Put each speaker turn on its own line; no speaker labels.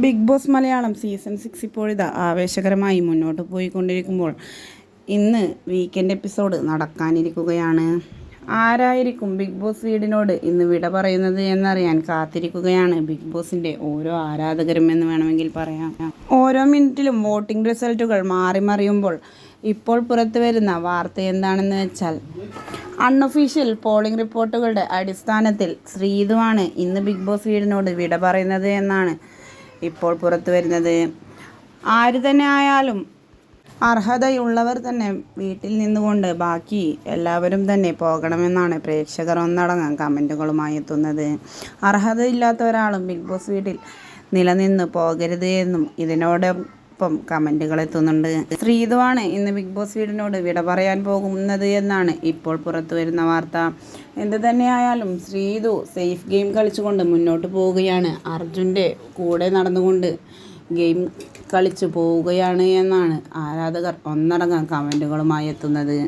Bigg Boss Malayalam season six ഇപ്പോഴിതാ ആവേശകരമായി മുന്നോട്ട് പോയിക്കൊണ്ടിരിക്കുമ്പോൾ ഇന്ന് വീക്കെൻഡ് എപ്പിസോഡ് നടക്കാനിരിക്കുകയാണ്. ആരായിരിക്കും ബിഗ് ബോസ് വീടിനോട് ഇന്ന് വിട പറയുന്നത് എന്നറിയാൻ കാത്തിരിക്കുകയാണ് ബിഗ് ബോസിന്റെ ഓരോ ആരാധകരും എന്ന് വേണമെങ്കിൽ പറയാം. ഓരോ മിനിറ്റിലും വോട്ടിംഗ് റിസൾട്ടുകൾ മാറി മറിയുമ്പോൾ ഇപ്പോൾ പുറത്തു വരുന്ന വാർത്ത എന്താണെന്ന് വെച്ചാൽ അൺഒഫീഷ്യൽ പോളിംഗ് റിപ്പോർട്ടുകളുടെ അടിസ്ഥാനത്തിൽ ശ്രീതുവാണ് ഇന്ന് ബിഗ് ബോസ് വീടിനോട് വിട പറയുന്നത് എന്നാണ് ഇപ്പോൾ പുറത്തു വരുന്നത്. ആര് തന്നെ ആയാലും അർഹതയുള്ളവർ തന്നെ വീട്ടിൽ നിന്നുകൊണ്ട് ബാക്കി എല്ലാവരും തന്നെ പോകണമെന്നാണ് പ്രേക്ഷകർ ഒന്നടങ്കം കമന്റുകളുമായി എത്തുന്നത്. അർഹതയില്ലാത്ത ഒരാളും ബിഗ് ബോസ് വീട്ടിൽ നിലനിന്ന് പോകരുത് എന്നും ഇതിനോടൊപ്പം കമന്റുകൾ എത്തുന്നുണ്ട്. ശ്രീതുവാണ് ഇന്ന് ബിഗ് ബോസ് വീടിനോട് വിട പറയാൻ പോകുന്നത് എന്നാണ് ഇപ്പോൾ പുറത്തു വരുന്ന വാർത്ത. എന്ത് തന്നെയായാലും ശ്രീതു സേഫ് ഗെയിം കളിച്ചുകൊണ്ട് മുന്നോട്ട് പോവുകയാണ്. അർജുന്റെ കൂടെ നടന്നുകൊണ്ട് ഗെയിം കളിച്ചു പോവുകയാണ് എന്നാണ് ആരാധകർ ഒന്നടങ്കം കമന്റുകളുമായി എത്തുന്നത്.